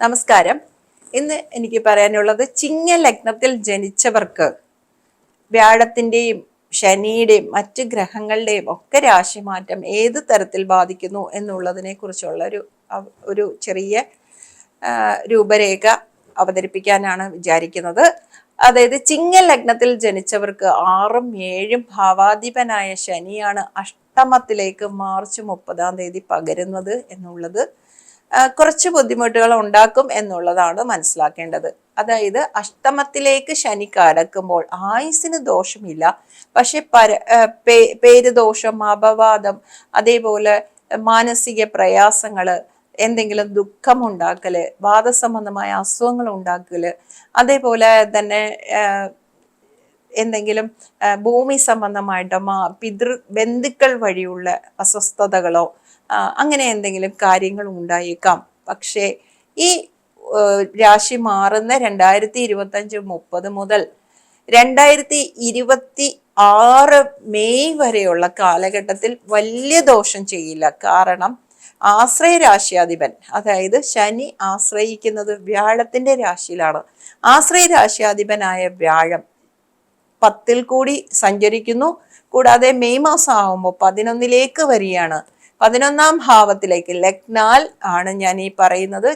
നമസ്കാരം. ഇന്ന് എനിക്ക് പറയാനുള്ളത് ചിങ്ങ ലഗ്നത്തിൽ ജനിച്ചവർക്ക് വ്യാഴത്തിന്റെയും ശനിയുടെയും മറ്റ് ഗ്രഹങ്ങളുടെയും ഒക്കെ രാശിമാറ്റം ഏത് തരത്തിൽ ബാധിക്കുന്നു എന്നുള്ളതിനെ കുറിച്ചുള്ള ഒരു ഒരു ചെറിയ രൂപരേഖ അവതരിപ്പിക്കാനാണ് വിചാരിക്കുന്നത്. അതായത് ചിങ്ങ ലഗ്നത്തിൽ ജനിച്ചവർക്ക് ആറും ഏഴും ഭാവാധിപനായ ശനിയാണ് അഷ്ടമത്തിലേക്ക് മാർച്ച് മുപ്പതാം തീയതി പകരുന്നത് എന്നുള്ളത് കുറച്ച് ബുദ്ധിമുട്ടുകൾ ഉണ്ടാക്കും എന്നുള്ളതാണ് മനസ്സിലാക്കേണ്ടത്. അതായത് അഷ്ടമത്തിലേക്ക് ശനി കടക്കുമ്പോൾ ആയുസിന് ദോഷമില്ല. പക്ഷെ പര പേര് ദോഷം അപവാദം അതേപോലെ മാനസിക പ്രയാസങ്ങൾ എന്തെങ്കിലും ദുഃഖം ഉണ്ടാക്കൽ വാദസംബന്ധമായ അസുഖങ്ങൾ ഉണ്ടാക്കൽ അതേപോലെ തന്നെ എന്തെങ്കിലും ഭൂമി സംബന്ധമായിട്ട് മാ പിതൃ ബന്ധുക്കൾ വഴിയുള്ള അസ്വസ്ഥതകളോ അങ്ങനെ എന്തെങ്കിലും കാര്യങ്ങൾ ഉണ്ടായേക്കാം. പക്ഷേ ഈ രാശി മാറുന്ന രണ്ടായിരത്തി ഇരുപത്തഞ്ച് മുപ്പത് മുതൽ രണ്ടായിരത്തി ഇരുപത്തി ആറ് മെയ് വരെയുള്ള കാലഘട്ടത്തിൽ വലിയ ദോഷം ചെയ്യില്ല. കാരണം ആശ്രയ രാശിയാധിപൻ അതായത് ശനി ആശ്രയിക്കുന്നത് വ്യാഴത്തിന്റെ രാശിയിലാണ്. ആശ്രയ രാശിയാധിപനായ വ്യാഴം പത്തിൽ കൂടി സഞ്ചരിക്കുന്നു. കൂടാതെ മെയ് മാസം ആകുമ്പോൾ പതിനൊന്നിലേക്ക് വരികയാണ്. പതിനൊന്നാം ഭാവത്തിലേക്ക് ലഗ്നാൽ ആണ് ഞാൻ ഈ പറയുന്നത്.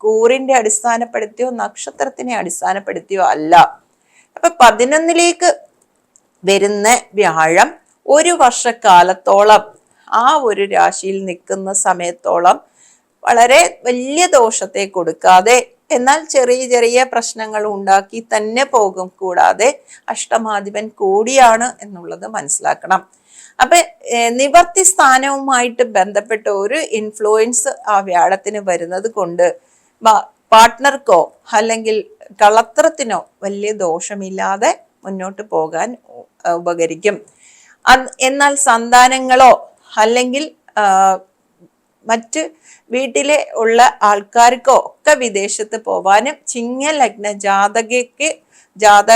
കൂറിന്റെ അടിസ്ഥാനപ്പെടുത്തിയോ നക്ഷത്രത്തിനെ അടിസ്ഥാനപ്പെടുത്തിയോ അല്ല. അപ്പൊ പതിനൊന്നിലേക്ക് വരുന്ന വ്യാഴം ഒരു വർഷക്കാലത്തോളം ആ ഒരു രാശിയിൽ നിൽക്കുന്ന സമയത്തോളം വളരെ വലിയ ദോഷത്തെ കൊടുക്കാതെ എന്നാൽ ചെറിയ ചെറിയ പ്രശ്നങ്ങൾ ഉണ്ടാക്കി തന്നെ പോകും. കൂടാതെ അഷ്ടമാധിപൻ കൂടിയാണ് എന്നുള്ളത് മനസ്സിലാക്കണം. അപ്പൊ നിവർത്തി സ്ഥാനവുമായിട്ട് ബന്ധപ്പെട്ട ഒരു ഇൻഫ്ലുവൻസ് ആ വ്യാഴത്തിന് വരുന്നത് കൊണ്ട് പാർട്ട്ണർക്കോ അല്ലെങ്കിൽ കളത്രത്തിനോ വലിയ ദോഷമില്ലാതെ മുന്നോട്ട് പോകാൻ ഉപകരിക്കും. എന്നാൽ സന്താനങ്ങളോ അല്ലെങ്കിൽ മറ്റ് വീട്ടിലെ ഉള്ള ആൾക്കാർക്കോ ഒക്കെ വിദേശത്ത് പോവാനും ചിങ്ങ ലഗ്ന ജാതകയ്ക്ക് ജാത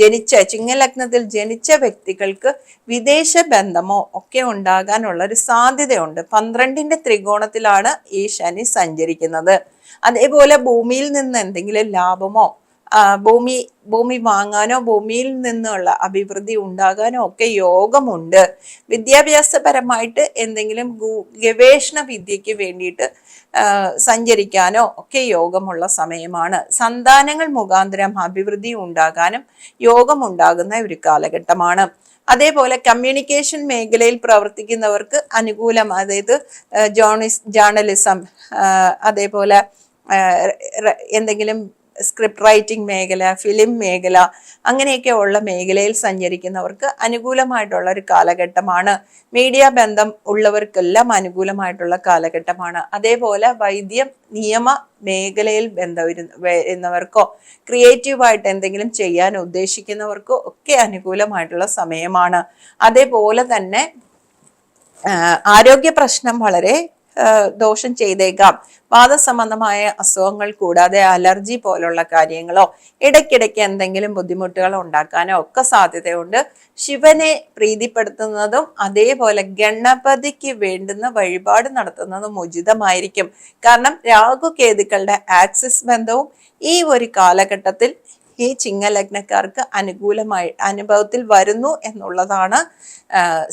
ജനിച്ച ചിങ്ങ ലഗ്നത്തിൽ ജനിച്ച വ്യക്തികൾക്ക് വിദേശ ബന്ധമോ ഒക്കെ ഉണ്ടാകാനുള്ള ഒരു സാധ്യതയുണ്ട്. പന്ത്രണ്ടിന്റെ ത്രികോണത്തിലാണ് ഈ ശനി സഞ്ചരിക്കുന്നത്. അതേപോലെ ഭൂമിയിൽ നിന്ന് എന്തെങ്കിലും ലാഭമോ ഭൂമി ഭൂമി വാങ്ങാനോ ഭൂമിയിൽ നിന്നുള്ള അഭിവൃദ്ധി ഉണ്ടാകാനോ ഒക്കെ യോഗമുണ്ട്. വിദ്യാഭ്യാസപരമായിട്ട് എന്തെങ്കിലും ഗവേഷണ വിദ്യയ്ക്ക് വേണ്ടിയിട്ട് സഞ്ചരിക്കാനോ ഒക്കെ യോഗമുള്ള സമയമാണ്. സന്താനങ്ങൾ മുഖാന്തരം അഭിവൃദ്ധി ഉണ്ടാകാനും യോഗമുണ്ടാകുന്ന ഒരു കാലഘട്ടമാണ്. അതേപോലെ കമ്മ്യൂണിക്കേഷൻ മേഖലയിൽ പ്രവർത്തിക്കുന്നവർക്ക് അനുകൂലം അതായത് ജേർണിസ് ജേർണലിസം അതേപോലെ എന്തെങ്കിലും സ്ക്രിപ്റ്റ് റൈറ്റിംഗ് മേഖല ഫിലിം മേഖല അങ്ങനെയൊക്കെ ഉള്ള മേഖലയിൽ സഞ്ചരിക്കുന്നവർക്ക് അനുകൂലമായിട്ടുള്ള ഒരു കാലഘട്ടമാണ്. മീഡിയ ബന്ധം ഉള്ളവർക്കെല്ലാം അനുകൂലമായിട്ടുള്ള കാലഘട്ടമാണ്. അതേപോലെ വൈദ്യം നിയമ മേഖലയിൽ ബന്ധം വരുന്നവർക്കോ ക്രിയേറ്റീവായിട്ട് എന്തെങ്കിലും ചെയ്യാൻ ഉദ്ദേശിക്കുന്നവർക്കോ ഒക്കെ അനുകൂലമായിട്ടുള്ള സമയമാണ്. അതേപോലെ തന്നെ ആരോഗ്യ പ്രശ്നം വളരെ ദോഷം ചെയ്തേക്കാം. വാദസംബന്ധമായ അസുഖങ്ങൾ കൂടാതെ അലർജി പോലുള്ള കാര്യങ്ങളോ ഇടയ്ക്കിടയ്ക്ക് എന്തെങ്കിലും ബുദ്ധിമുട്ടുകൾ ഉണ്ടാക്കാനോ ഒക്കെ സാധ്യതയുണ്ട്. ശിവനെ പ്രീതിപ്പെടുത്തുന്നതും അതേപോലെ ഗണപതിക്ക് വേണ്ടുന്ന വഴിപാട് നടത്തുന്നതും ഉചിതമായിരിക്കും. കാരണം രാഹു കേതുക്കളുടെ ആക്സിസ് ബന്ധവും ഈ ഒരു കാലഘട്ടത്തിൽ ഈ ചിങ്ങലഗ്നക്കാർക്ക് അനുകൂലമായി അനുഭവത്തിൽ വരുന്നു എന്നുള്ളതാണ്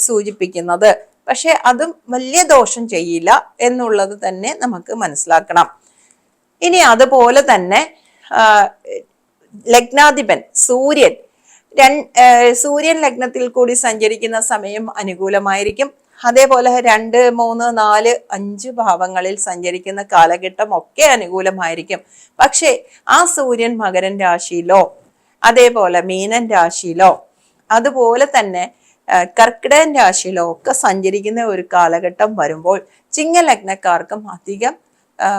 സൂചിപ്പിക്കുന്നത്. പക്ഷെ അതും വലിയ ദോഷം ചെയ്യില്ല എന്നുള്ളത് തന്നെ നമുക്ക് മനസ്സിലാക്കണം. ഇനി അതുപോലെ തന്നെ ലഗ്നാധിപൻ സൂര്യൻ സൂര്യൻ ലഗ്നത്തിൽ കൂടി സഞ്ചരിക്കുന്ന സമയം അനുകൂലമായിരിക്കും. അതേപോലെ രണ്ട് മൂന്ന് നാല് അഞ്ച് ഭാവങ്ങളിൽ സഞ്ചരിക്കുന്ന കാലഘട്ടം ഒക്കെ അനുകൂലമായിരിക്കും. പക്ഷേ ആ സൂര്യൻ മകരൻ രാശിയിലോ അതേപോലെ മീനൻ രാശിയിലോ അതുപോലെ തന്നെ കർക്കിടകൻ രാശിയിലോ ഒക്കെ സഞ്ചരിക്കുന്ന ഒരു കാലഘട്ടം വരുമ്പോൾ ചിങ്ങലഗ്നക്കാർക്കും അധികം ആ,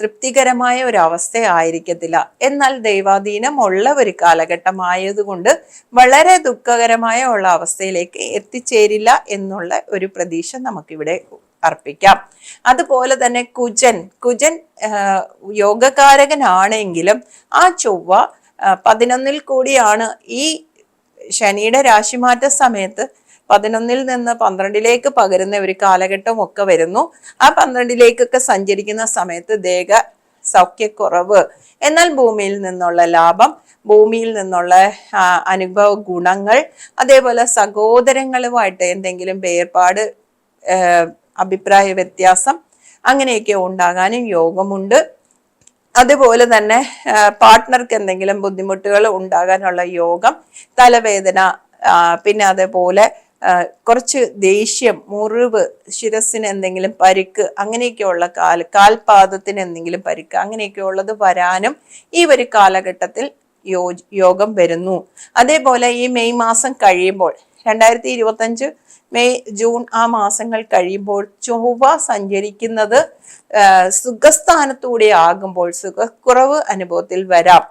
തൃപ്തികരമായ ഒരു അവസ്ഥ ആയിരിക്കത്തില്ല. എന്നാൽ ദൈവാധീനം ഉള്ള ഒരു കാലഘട്ടമായതുകൊണ്ട് വളരെ ദുഃഖകരമായ ഉള്ള അവസ്ഥയിലേക്ക് എത്തിച്ചേരില്ല എന്നുള്ള ഒരു പ്രതീക്ഷ നമുക്കിവിടെ അർപ്പിക്കാം. അതുപോലെ തന്നെ കുജൻ കുജൻ യോഗകാരകനാണെങ്കിലും ആ ചൊവ്വ പതിനൊന്നിൽ കൂടിയാണ് ഈ ശനിയുടെ രാശിമാറ്റ സമയത്ത് പതിനൊന്നിൽ നിന്ന് പന്ത്രണ്ടിലേക്ക് പകരുന്ന ഒരു കാലഘട്ടം ഒക്കെ വരുന്നു. ആ പന്ത്രണ്ടിലേക്കൊക്കെ സഞ്ചരിക്കുന്ന സമയത്ത് ദേഹ സൗഖ്യക്കുറവ്. എന്നാൽ ഭൂമിയിൽ നിന്നുള്ള ലാഭം ഭൂമിയിൽ നിന്നുള്ള അനുഭവ ഗുണങ്ങൾ അതേപോലെ സഹോദരങ്ങളുമായിട്ട് എന്തെങ്കിലും വേർപാട് അഭിപ്രായ വ്യത്യാസം അങ്ങനെയൊക്കെ ഉണ്ടാകാനും യോഗമുണ്ട്. അതുപോലെ തന്നെ പാർട്ട്ണർക്ക് എന്തെങ്കിലും ബുദ്ധിമുട്ടുകൾ ഉണ്ടാകാനുള്ള യോഗം തലവേദന പിന്നെ അതേപോലെ കുറച്ച് ദേഷ്യം മുറിവ് ശിരസിന് എന്തെങ്കിലും പരിക്ക് അങ്ങനെയൊക്കെയുള്ള കാൽ കാൽപാദത്തിന് എന്തെങ്കിലും പരിക്ക് അങ്ങനെയൊക്കെ ഉള്ളത് വരാനും ഈ ഒരു കാലഘട്ടത്തിൽ യോഗം വരുന്നു. അതേപോലെ ഈ മെയ് മാസം കഴിയുമ്പോൾ രണ്ടായിരത്തി ഇരുപത്തഞ്ച് മെയ് ജൂൺ ആ മാസങ്ങൾ കഴിയുമ്പോൾ ചൊവ്വ സഞ്ചരിക്കുന്നത് സുഖസ്ഥാനത്തൂടെ ആകുമ്പോൾ സുഖക്കുറവ് അനുഭവത്തിൽ വരാം.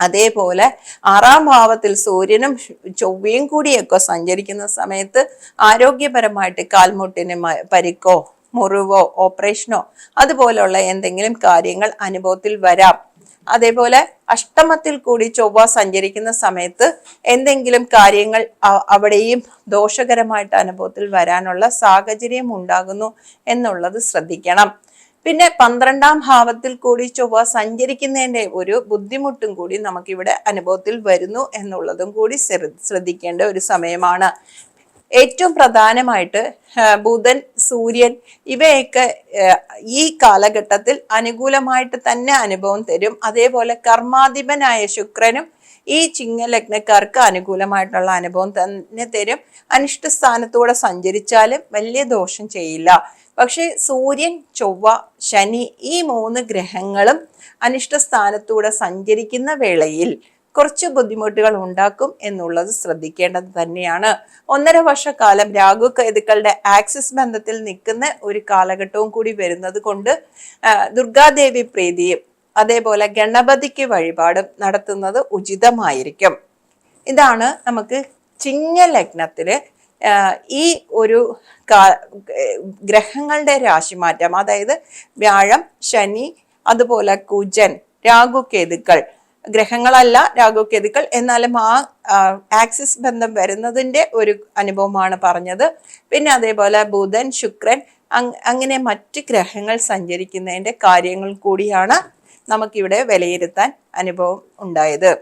അതേപോലെ ആറാം ഭാവത്തിൽ സൂര്യനും ചൊവ്വയും കൂടിയൊക്കെ സഞ്ചരിക്കുന്ന സമയത്ത് ആരോഗ്യപരമായിട്ട് കാൽമുട്ടിന് പരിക്കോ മുറിവോ ഓപ്പറേഷനോ അതുപോലുള്ള എന്തെങ്കിലും കാര്യങ്ങൾ അനുഭവത്തിൽ വരാം. അതേപോലെ അഷ്ടമത്തിൽ കൂടി ചൊവ്വ സഞ്ചരിക്കുന്ന സമയത്ത് എന്തെങ്കിലും കാര്യങ്ങൾ അവിടെയും ദോഷകരമായിട്ട് അനുഭവത്തിൽ വരാനുള്ള സാഹചര്യം ഉണ്ടാകുന്നു എന്നുള്ളത് ശ്രദ്ധിക്കണം. പിന്നെ പന്ത്രണ്ടാം ഭാവത്തിൽ കൂടി ചൊവ്വ സഞ്ചരിക്കുന്നതിന്റെ ഒരു ബുദ്ധിമുട്ടും കൂടി നമുക്കിവിടെ അനുഭവത്തിൽ വരുന്നു എന്നുള്ളതും കൂടി ശ്രദ്ധിക്കേണ്ട ഒരു സമയമാണ്. ഏറ്റവും പ്രധാനമായിട്ട് ബുധൻ സൂര്യൻ ഇവയൊക്കെ ഈ കാലഘട്ടത്തിൽ അനുകൂലമായിട്ട് തന്നെ അനുഭവം തരും. അതേപോലെ കർമാധിപനായ ശുക്രനും ഈ ചിങ്ങ ലഗ്നക്കാർക്ക് അനുകൂലമായിട്ടുള്ള അനുഭവം തന്നെ തരും. അനിഷ്ട സ്ഥാനത്തൂടെ സഞ്ചരിച്ചാലും വലിയ ദോഷം ചെയ്യില്ല. പക്ഷേ സൂര്യൻ ചൊവ്വ ശനി ഈ മൂന്ന് ഗ്രഹങ്ങളും അനിഷ്ട സ്ഥാനത്തൂടെ സഞ്ചരിക്കുന്ന വേളയിൽ കുറച്ച് ബുദ്ധിമുട്ടുകൾ ഉണ്ടാക്കും എന്നുള്ളത് ശ്രദ്ധിക്കേണ്ടത് തന്നെയാണ്. ഒന്നര വർഷക്കാലം രാഹു കേതുക്കളുടെ ആക്സിസ് ബന്ധത്തിൽ നിൽക്കുന്ന ഒരു കാലഘട്ടവും കൂടി വരുന്നത് കൊണ്ട് ദുർഗാദേവി പ്രീതിയും അതേപോലെ ഗണപതിക്ക് വഴിപാടും നടത്തുന്നത് ഉചിതമായിരിക്കും. ഇതാണ് നമുക്ക് ചിങ്ങ ലഗ്നത്തിൽ ഈ ഒരു ഗ്രഹങ്ങളുടെ രാശിമാറ്റം. അതായത് വ്യാഴം ശനി അതുപോലെ കുജൻ രാഘു കേതുക്കൾ ഗ്രഹങ്ങളല്ല രാഹു കേതുക്കൾ എന്നാലും ആ ആക്സിസ് ബന്ധം വരുന്നതിന്റെ ഒരു അനുഭവമാണ് പറഞ്ഞത്. പിന്നെ അതേപോലെ ബുധൻ ശുക്രൻ അങ്ങനെ മറ്റ് ഗ്രഹങ്ങൾ സഞ്ചരിക്കുന്നതിന്റെ കാര്യങ്ങൾ കൂടിയാണ് നമുക്കിവിടെ വിലയിരുത്താൻ അനുഭവം ഉണ്ടായത്.